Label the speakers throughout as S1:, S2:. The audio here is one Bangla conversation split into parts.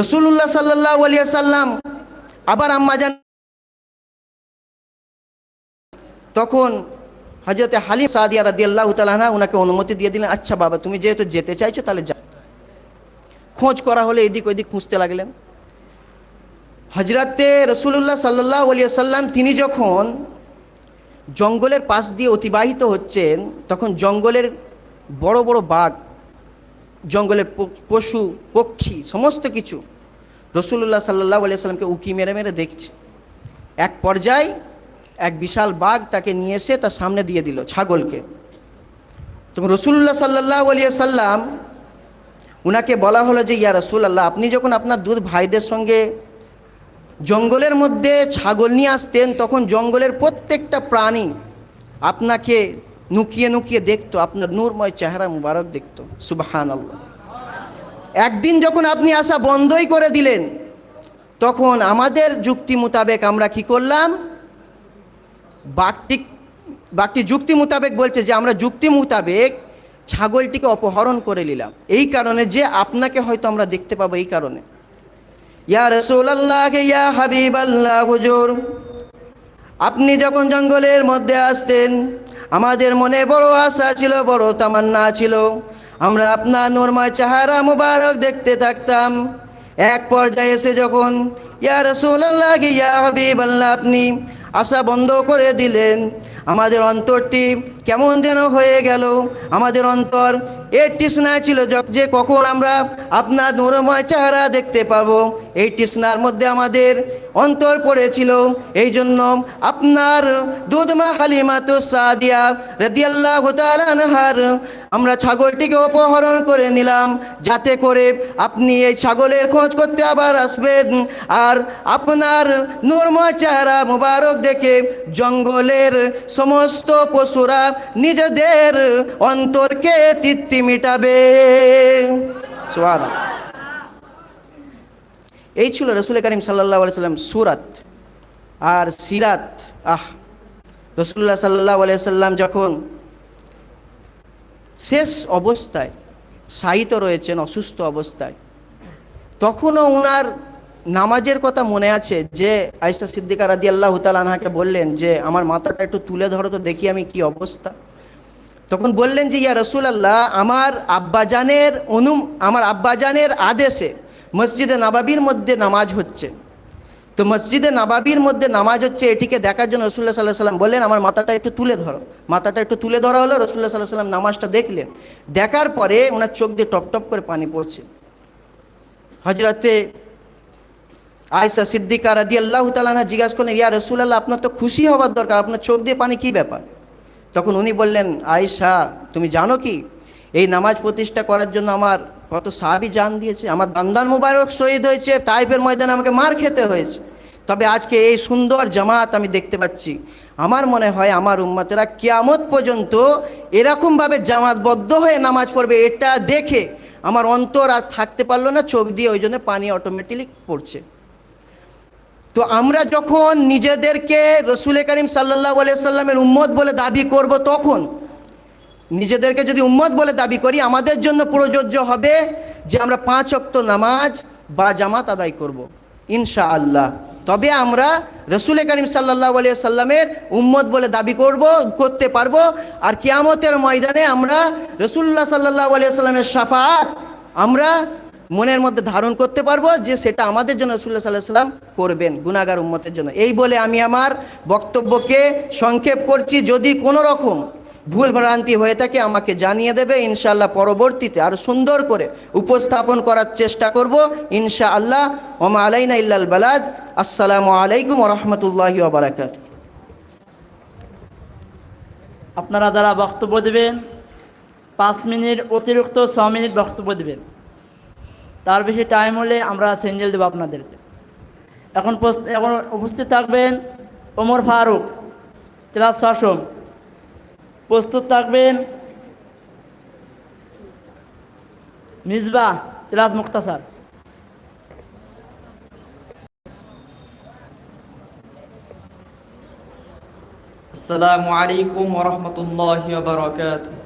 S1: রসুল্লাহ সাল্লাহ আলিয়া সাল্লাম আবার আম্মা যান তখন হজরতে হালিম সাদিয়া রাদি আল্লাহ তালানা ওনাকে অনুমতি দিয়ে দিলেন আচ্ছা বাবা, তুমি যেহেতু যেতে চাইছো, তাহলে যা খোঁজ করা হলে এদিক ওইদিক খুঁজতে লাগলেন। হজরতে রসুল্লাহ সাল্লাহ আলিয়া সাল্লাম তিনি যখন জঙ্গলের পাশ দিয়ে অতিবাহিত হচ্ছেন, তখন জঙ্গলের বড় বড় বাঘ জঙ্গলের পশু, পক্ষী, সমস্ত কিছু রসুল্লাহ সাল্লাহ সাল্লামকে উকি মেরে মেরে দেখছে। এক পর্যায়ে এক বিশাল বাঘ তাকে নিয়ে এসে তার সামনে দিয়ে দিল ছাগলকে। তখন রসুল্লাহ সাল্লাহ আলিয়া সাল্লাম উনাকে বলা হলো যে, ইয়া রসুল আল্লাহ আপনি যখন আপনার দুধ ভাইদের সঙ্গে জঙ্গলের মধ্যে ছাগল নিয়ে আসতেন, তখন জঙ্গলের প্রত্যেকটা প্রাণী আপনাকে নুকিয়ে নুকিয়ে দেখতো, আপনার নূরময় চেহারা মুবারক দেখতো। সুবাহান আল্লাহ একদিন যখন আপনি আসা বন্ধই করে দিলেন, তখন আমাদের যুক্তি মোতাবেক আমরা কি করলাম? বাঘটি বাঘটি যুক্তি মোতাবেক বলছে যে, আমরা যুক্তি মোতাবেক ছাগলটিকে অপহরণ করে নিলাম। এই কারণে যে আপনাকে হয়তো আমরা দেখতে পাবো এই কারণে। ইয়া রসুল্লাহ ইয়া হাবিব আল্লাহ আপনি যখন জঙ্গলের মধ্যে আসতেন আমাদের মনে বড় আশা ছিল, বড় তামান্না ছিল। আমরা আপনার নর্মায় চাহারা মুবারক দেখতে থাকতাম। এক পর্যায়ে এসে যখন, ইয়া রসুল্লাহ ইয়া হাবিব আল্লাহ আপনি আশা বন্ধ করে দিলেন। আমাদের অন্তরটি কেমন যেন হয়ে গেল। আমাদের অন্তর এর তৃষ্ণায় ছিল যে কখন আমরা আপনার নরময় চেহারা দেখতে পাবো। এই তৃষ্ণার মধ্যে আমাদের অন্তর পড়েছিল। এই জন্য আপনার দুধমা হালিমা তো সাদিয়া রেদিয়াল্লাহ তালানহার আমরা ছাগলটিকে অপহরণ করে নিলাম। যাতে করে আপনি এই ছাগলের খোঁজ করতে আবার আসবেন। আর আপনার নূরময় চেহারা মুবারক দেখে জঙ্গলের সমস্ত পশুরা নিজেদের অন্তরকে তৃপ্তি মিটাবে। সুবহানাল্লাহ। এই ছিল রসুল করিম সাল্লাহ সাল্লাম সুরাত আর সিরাত। আহ রসুল্লাহ সাল্লাহ সাল্লাম যখন শেষ অবস্থায় শায়িত রয়েছেন, অসুস্থ অবস্থায়, তখনও ওনার নামাজের কথা মনে আছে যে আয়সা সিদ্দিকা রাদি আল্লাহ আনহাকে বললেন যে, আমার মাথাটা একটু তুলে ধরো তো দেখি আমি কি অবস্থা। তখন বললেন যে, ইয়া রসুল আল্লাহ আমার আব্বাজানের অনু আমার আব্বাজানের আদেশে মসজিদে নাবাবির মধ্যে নামাজ হচ্ছে। তো মসজিদে নাবাবির মধ্যে নামাজ হচ্ছে, এটিকে দেখার জন্য রসুল্লাহ সাল্লাহ সাল্লাম বললেন, আমার মাথাটা একটু তুলে ধরো। মাথাটা একটু তুলে ধরা হলো রসুল্লাহ সাল্লাহ সাল্লাম নামাজটা দেখলেন। দেখার পরে ওনার চোখ দিয়ে টপ টপ করে পানি পড়ছে। হজরতে আয়সা সিদ্দিকা রাদি আল্লাহ তালানা জিজ্ঞাসা করলেন, ইয়া রসুল্লাহ আপনার তো খুশি হওয়ার দরকার, আপনার চোখ দিয়ে পানি কী ব্যাপার? তখন উনি বললেন আয়সা তুমি জানো কি? এই নামাজ প্রতিষ্ঠা করার জন্য আমার কত সাহাবি জান দিয়েছে, আমার দান্দান মুবারক শহীদ হয়েছে, তাইফের ময়দানে আমাকে মার খেতে হয়েছে। তবে আজকে এই সুন্দর জামাত আমি দেখতে পাচ্ছি। আমার মনে হয় আমার উম্মাতেরা কিয়ামত পর্যন্ত এরকমভাবে জামাতবদ্ধ হয়ে নামাজ পড়বে, এটা দেখে আমার অন্তর আর থাকতে পারল না, চোখ দিয়ে ওই জন্য পানি অটোমেটিক পড়ছে। তো আমরা যখন নিজেদেরকে রসুল করিম সাল্লাহ সাল্লামের উম্মত বলে দাবি করব তখন, নিজেদেরকে যদি উম্মত বলে দাবি করি, আমাদের জন্য প্রযোজ্য হবে যে আমরা পাঁচ অক্ত নামাজ বা জামাত আদায় করব ইনশা আল্লাহ তবে আমরা রসুল করিম সাল্লাহ সাল্লামের উম্মত বলে দাবি করব, করতে পারব, আর কিয়ামতের ময়দানে আমরা রসুল্লাহ সাল্লাহ সাল্লামের সাফাত আমরা মনের মধ্যে ধারণ করতে পারব যে সেটা আমাদের জন্য রসুল্লাহ সাল্লাহ সাল্লাম করবেন গুনাগার উম্মতের জন্য। এই বলে আমি আমার বক্তব্যকে সংক্ষেপ করছি। যদি কোনো রকম ভুল ভ্রান্তি হয়ে থাকে, আমাকে জানিয়ে দেবে। ইনশাআল্লাহ পরবর্তীতে আরও সুন্দর করে উপস্থাপন করার চেষ্টা করব। ইনশা আল্লাহ ওমা আলাইনা ইল্লাল বালাদ। আসসালামু আলাইকুম রহমতুল্লাহি ওবরাকাত
S2: আপনারা যারা বক্তব্য দেবেন, পাঁচ মিনিট অতিরিক্ত, ছ মিনিট বক্তব্য দেবেন। তার বেশি টাইম হলে আমরা সেঞ্জেল দেবো আপনাদেরকে। এখন এখন উপস্থিত থাকবেন ওমর ফারুক, ক্লাস শাসম প্রস্তুত থাকবেন মিসবা, ক্লাস মুক্তাসার।
S3: আসসালামু আলাইকুম ওরহমতুল্লাহ বারকাতুহ।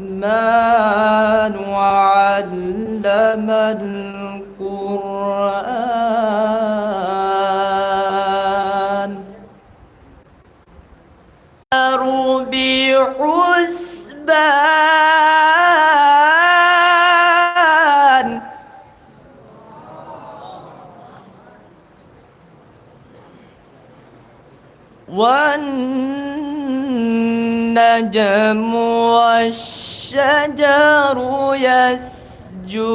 S3: الرحمن وعلم القرآن. ربيع السبان والنسبان والنجم والشجر يسجدان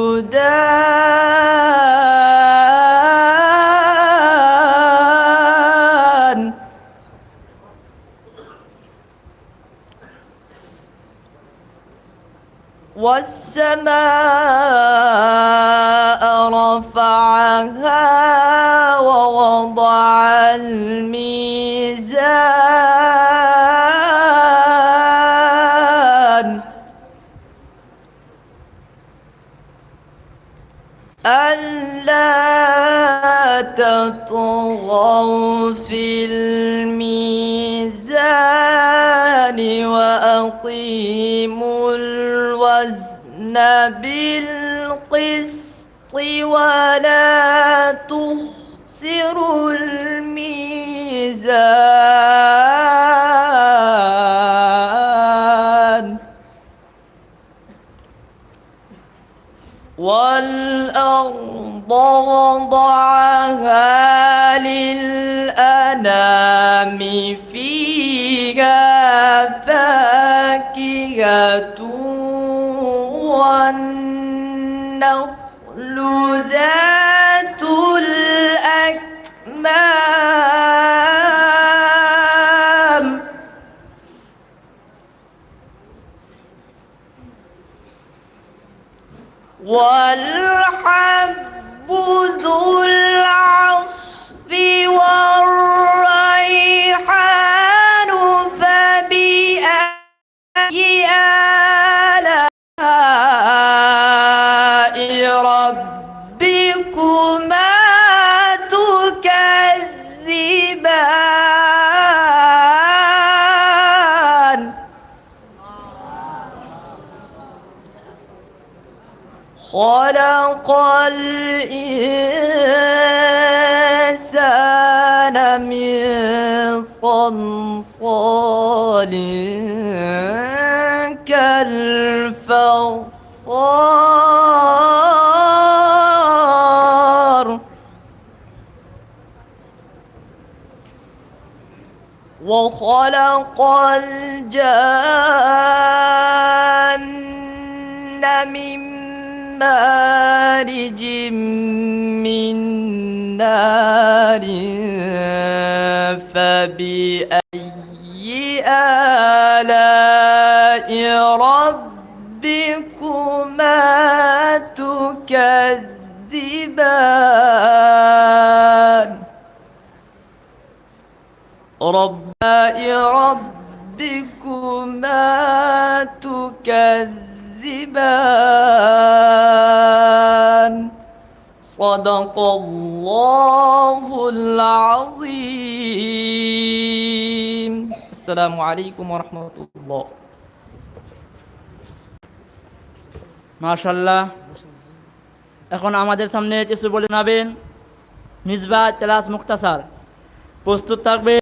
S3: والسماء رفعها ووضع الميزان ألا تطغوا في الميزان وأقيموا الوزن بالقسط ولا تخسروا الميزان. والأرض وضعها للأنام فيها فاكهة والنخل ذات الأكمام. خلق الإنسان من صلصال كالفخار. وخلق الجان مارج من نار فبأي آلاء ربكما تكذبان؟ رباء ربكما تكذبان. صدق الله العظيم السلام عليكم ورحمة الله
S2: মাশাল্লাহ এখন আমাদের সামনে কিছু বলে নেবেন মিসবা তেলাস মুক্তাসার প্রস্তুত থাকবে